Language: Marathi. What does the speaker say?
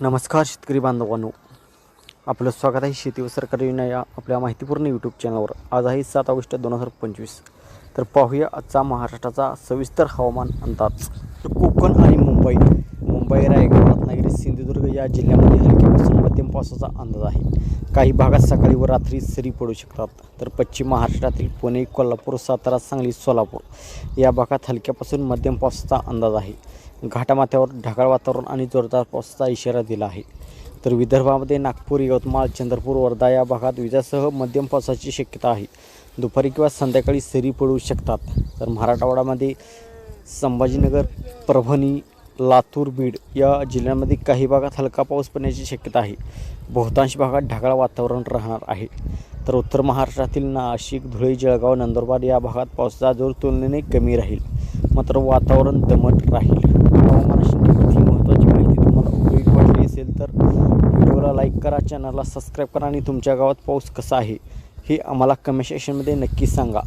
नमस्कार शेतकरी बांधवांनो. आपलं स्वागत आहे शेती व सरकारी योजना या आपल्या माहितीपूर्ण यूट्यूब चॅनलवर आज आहे सात ऑगस्ट दोन हजार पंचवीस. तर पाहूया आजचा महाराष्ट्राचा सविस्तर हवामान अंदाज. तर कोकण आणि मुंबई मुंबई रायगड रत्नागिरी सिंधुदुर्ग या जिल्ह्यामध्ये पावसाचा अंदाज आहे. काही भागात सकाळी व रात्री सरी पडू शकतात. तर पश्चिम महाराष्ट्रातील पुणे कोल्हापूर सातारा सांगली सोलापूर या भागात हलक्यापासून मध्यम पावसाचा अंदाज आहे. घाटामाथ्यावर ढगाळ वातावरण आणि जोरदार पावसाचा इशारा दिला आहे. तर विदर्भामध्ये नागपूर यवतमाळ चंद्रपूर वर्धा या भागात विजासह मध्यम पावसाची शक्यता आहे. दुपारी किंवा संध्याकाळी सरी पडू शकतात. तर मराठवाड्यामध्ये संभाजीनगर परभणी लातूर बीड या जिल्ह्यांमध्ये काही भागात हलका पाऊस पडण्याची शक्यता आहे. बहुतांश भागात ढगाळ वातावरण राहणार आहे. तर उत्तर महाराष्ट्रातील नाशिक धुळे जळगाव नंदुरबार या भागात पावसाचा जोर तुलनेने कमी राहील. मात्र वातावरण दमट राहील. हवामानाशी निगडीत ही महत्त्वाची माहिती तुम्हाला उपयोगी वाटली असेल तर व्हिडिओला लाईक करा चॅनलला सबस्क्राईब करा आणि तुमच्या गावात पाऊस कसा आहे हे आम्हाला कमेंट सेक्शनमध्ये नक्की सांगा.